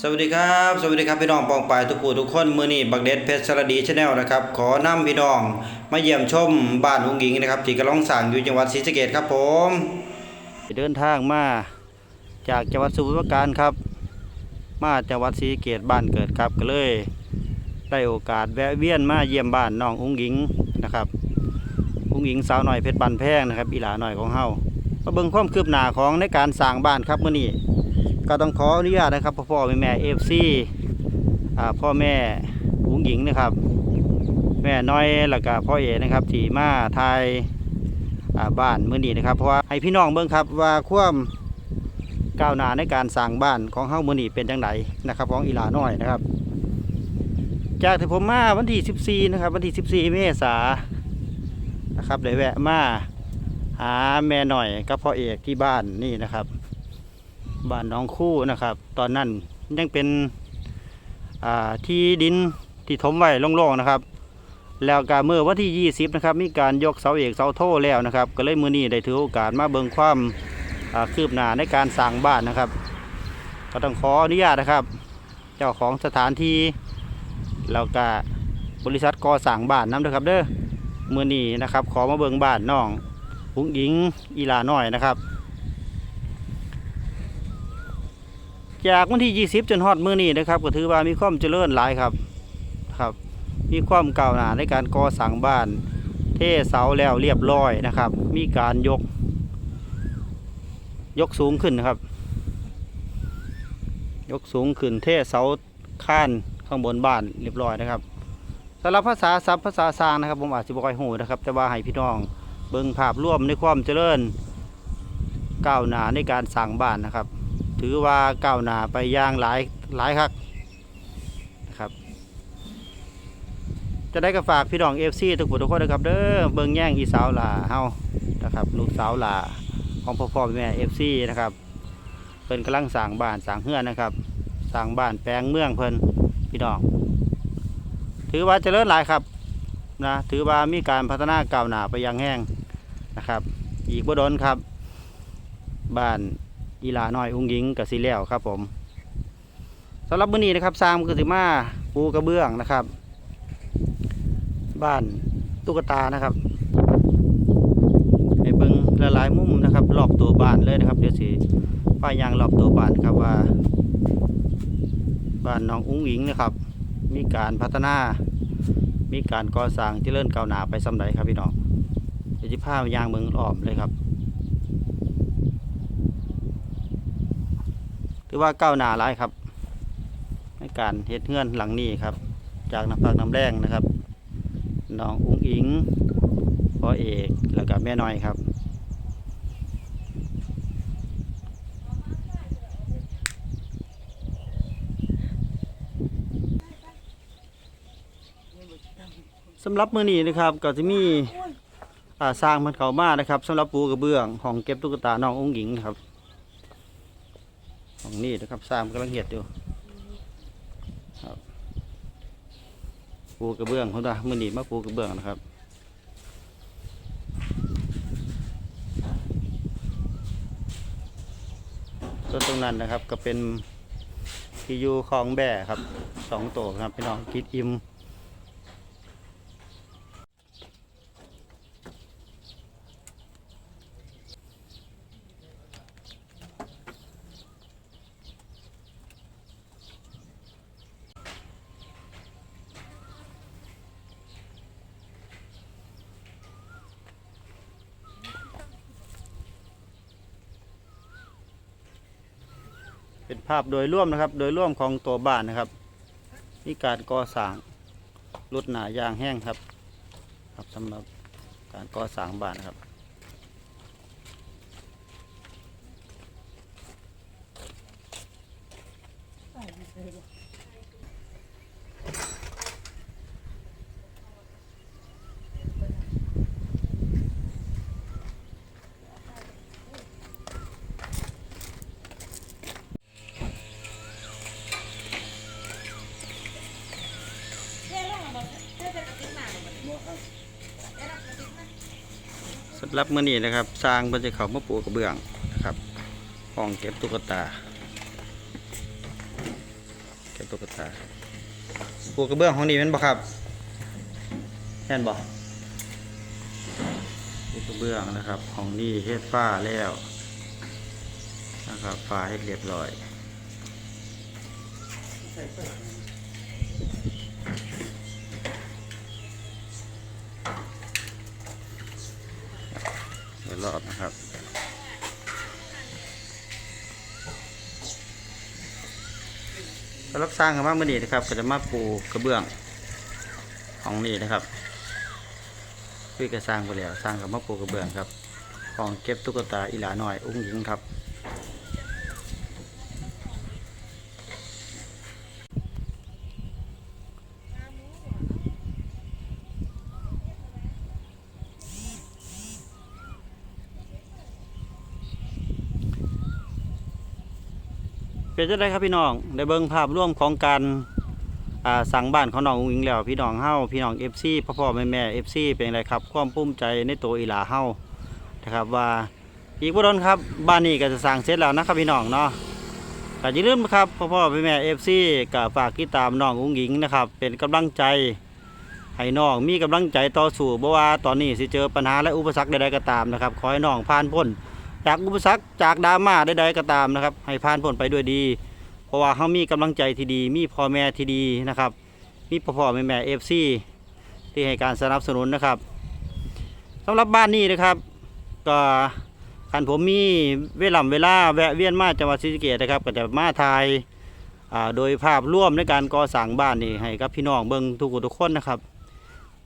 สวัสดีครับ สวัสดีครับพี่น้องปองปายทุกผู้ทุกคนมือนี้บักเด็ดเพชรสรดีชาแนลนะครับ ขอนำพี่น้อง มาเยี่ยมชมบ้านอุ้งหญิงนะครับที่กำลังสร้างอยู่จังหวัดศรีสะเกษครับผมเดินทางมาจากจังหวัดสมุทรราการครับ มาจังหวัดศรีสะเกษบ้านเกิดครับก็เลย ได้โอกาสแวะเวียนมาเยี่ยมบ้านน้องอุ้งหญิงนะครับอุ้งหญิงสาวหน่อยเพชรบันแพงนะครับอีหลาหน่อยของเฮามาเบิ่งความคืบหน้าของในการสร้างบ้านครับมื้อนี้ ก็ต้องขออนุญาตนะครับพ่อพอแม่แม่เอฟซีพ่อแม่หุงหญิงนะครับ แม่น้อยแล้วก็พ่อเอนะครับที่มาทายบ้านมื้อนี้นะครับเพราะว่าให้พี่น้องเบิ่งครับว่าความก้าวหน้าในการสร้างบ้านของเฮามื้อนี้เป็นจังไดนะครับ ของอีหลาน้อยนะครับ จากที่ผมมาวันที่14นะครับวันที่14เมษานนะครับได้แวะมาหาแม่หน่อยกับพ่อเอกที่บ้านนี่นะครับ บ้านน้องคู่นะครับ ตอนนั้นยังเป็นที่ดินที่ถมไว้โล่งๆนะครับ แล้วก็เมื่อวันที่ 20 นะครับ มีการยกเสาเอกเสาโทแล้วนะครับ ก็เลยมือนี้ได้ถือโอกาสมาเบิ่งความคืบหน้าในการสร้างบ้านนะครับ ก็ต้องขออนุญาตนะครับ เจ้าของสถานที่แล้วก็บริษัทก่อสร้างบ้านน้ำนะครับ เด้อมือนี้นะครับ ขอมาเบิ่งบ้านน้องหุงหญิงอีลาน้อยนะครับ จากวันที่ 20 จนฮอดมื้อนี้นะครับก็ถือว่ามีความเจริญหลายครับครับ มีความก้าวหน้าในการก่อสร้างบ้าน เทเสาแล้วเรียบร้อยนะครับ มีการยก ยกสูงขึ้นนะครับ ยกสูงขึ้นเทเสาข้านข้างบนบ้านเรียบร้อยนะครับสำหรับภาษาศัพท์ภาษาสร้างนะครับ ผมอาจจะบ่ค่อยหูนะครับ แต่ว่าให้พี่น้องเบิ่งภาพรวมในความเจริญก้าวหน้าในการสร้างบ้านนะครับ ถือว่าก้าวหน้าไปอย่างหลายหลายครับนะครับ จะได้ก็ฝากพี่น้องเอฟซีทุกผู้ทุกคนนะครับเด้อเบิ่งแย่งอีสาวหลาเฮานะครับลูกสาวหลาของพ่อพ่อแม่เอฟซีนะครับเพิ่นกำลังสร้างบ้านสร้างเฮือนนะครับสร้างบ้านแปลงเมืองเพิ่นพี่น้อง ถือว่าเจริญหลายครับนะถือว่ามีการพัฒนาก้าวหน้าไปอย่างแห้งนะครับ อีกบ่ดนครับ บ้าน อีลาน้อยอุ้งยิงกับสีแล้วครับผมสำหรับมื้อนี้นะครับสร้างมือสิมาปูกระเบื้องนะครับ บ้านตุ๊กตานะครับให้เบิ่งหลายๆมุมนะครับรอบตัวบ้านเลยนะครับเดี๋ยวสิป้ายยางรอบตัวบ้านครับว่า บ้านน้องอุ้งอิงนะครับ มีการพัฒนา มีการก่อสร้างที่เริ่มก้าวหน้าไปสำใดครับพี่น้องเดี๋ยวจะพายางเมืองอ้อมเลยครับ ถือว่าก้าวหน้าหลายครับ ในการเฮ็ดเฮือนหลังนี้ครับ จากน้ำพักน้ำแรงนะครับน้องอุ้งอิงพ่อเอกแล้วก็แม่น้อยครับสำหรับมือนี้นะครับก็จะมีอ่าสร้างมันเขามานะครับสำหรับปูกระเบื้องของเก็บตุ๊กตาน้องอุ้งอิงครับ ของนี่นะครับสร้างกำลังเห็ดอยู่ครับปูกระเบื้องเขาดะมือหนีมาปูกระเบื้องนะครับต้นตรงนั้นนะครับก็เป็นที่อยู่คองแบ่ครับสองตัวครับพี่น้องกิดอิ่ม เป็นภาพโดยร่วมนะครับ โดยร่วมของตัวบ้านนะครับมีการก่อสร้างรุดหนายางแห้งครับ ครับสำหรับการก่อสร้างบ้านนะครับสำห รับมื่อนี้นะครับ สร้างเพื่อจะเขามาปูกระเบื้องนะครับห้องเก็บตุ๊กตา เก็บตุ๊กตาปูกระเบื้องของนี่แมันบ่ครับแน่นบ่ปูกระเบื้องนะครับของนี่เฮ็ดฝ้าแล้วนะครับฝ้าเฮ็ดเรียบร้อย เดี๋ยว รอบนะครับสำหรับสร้างกันมาเมื่อนี้นะครับก็จะมาปูกระเบื้องของนี่นะครับพี่ก็สร้างไปแล้วสร้างกับมาปูกระเบื้องครับ ของเก็บตุ๊กตาอีหลาหน่อย อุ้งหญิงครับ เป็นจังไดครับพี่น้องได้เบิ่งภาพร่วมของการสั่งบ้านของน้องอุ้งอิงแล้วพี่น้องเฮาพี่น้อง FC พ่อพ่อแม่แม่ FC เป็นไรครับ ความภูมิใจในตัวอีหลาเฮานะครับว่าอีกบ่โดนครับบ้านนี้ก็จะสร้างเสร็จแล้วนะครับพี่น้องเนาะก็อย่าลืมนะครับพ่อพ่อแม่แม่ FC ก็ฝากติดตามน้องอุ้งอิงนะครับเป็นกำลังใจให้น้องมีกำลังใจต่อสู้บ่ว่าตอนนี้สิเจอปัญหาและอุปสรรคใดๆก็ตามนะครับขอให้น้องผ่านพ้น จากอุปสรรคจากดราม่าใดๆก็ตามนะครับ ให้ผ่านพ้นไปด้วยดี เพราะว่าเขามีกำลังใจที่ดี มีพ่อแม่ที่ดีนะครับ มีพ่อพ่อแม่แม่เอฟซีที่ให้การสนับสนุนนะครับสำหรับบ้านนี้นะครับก็คันผมมีเวลาเวลาแวะเวียนมาจังหวัดศรีสะเกษนะครับก็จะมาถ่ายโดยภาพร่วมในการก่อสร้างบ้านนี่ให้กับพี่น้องเบิงทุกคนทุกคนนะครับ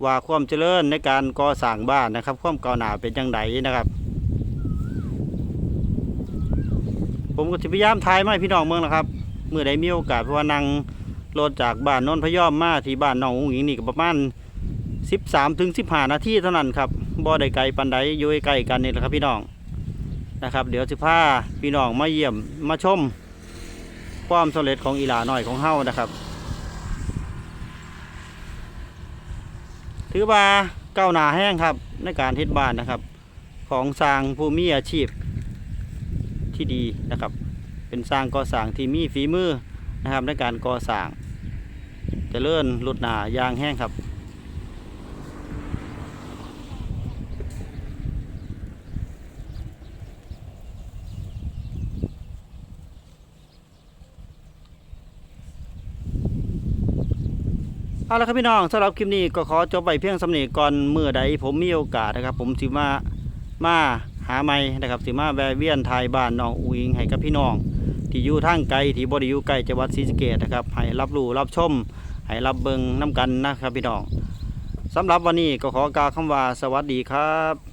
ว่าความเจริญในการก่อสร้างบ้านนะครับ ความก้าวหน้าเป็นยังไงนะครับ ผมก็จะพยายามถ่ายมาพี่น้องเมืองนะครับเมื่อใดมีโอกาสเพราะว่านั่งรถจากบ้านนนพยอมมาที่บ้านน้องอุ้งอิงนี่ก็ประมาณ13ถึง15นาทีเท่านั้นครับบ่ได้ไกลปันใดอยู่ใกล้กันนี่แหละครับพี่น้องนะครับ เดี๋ยวสิพาพี่น้องมาเยี่ยมมาชมความสำเร็จของอีหลาหน่อยของเฮานะครับถือว่าก้าหนาแห้งครับในการเฮ็ดบ้านนะครับ ของสร้างผู้มีอาชีพ ที่ดีนะครับ เป็นสร้างก่อสร้างที่มีฝีมือนะครับในการก่อสร้างจะเลื่อนลุดหนายางแห้งครับเอาละครับพี่น้องสำหรับคลิปนี้ก็ขอจบไปเพียงสำเนีก่อนเมื่อใดผมมีโอกาสนะครับ ผมสิมามา หาไม่นะครับสิมาแวะเวียนไทยบ้านน้องอุยงให้กับพี่น้อง ที่อยู่ทางไกลที่บริอยู่ไกลจังหวัดศรีสะเกษนะครับให้รับรู้รับชมให้รับเบิงน้ำกันนะครับพี่น้องสำหรับวันนี้ก็ขอกล่าวคำว่าสวัสดีครับ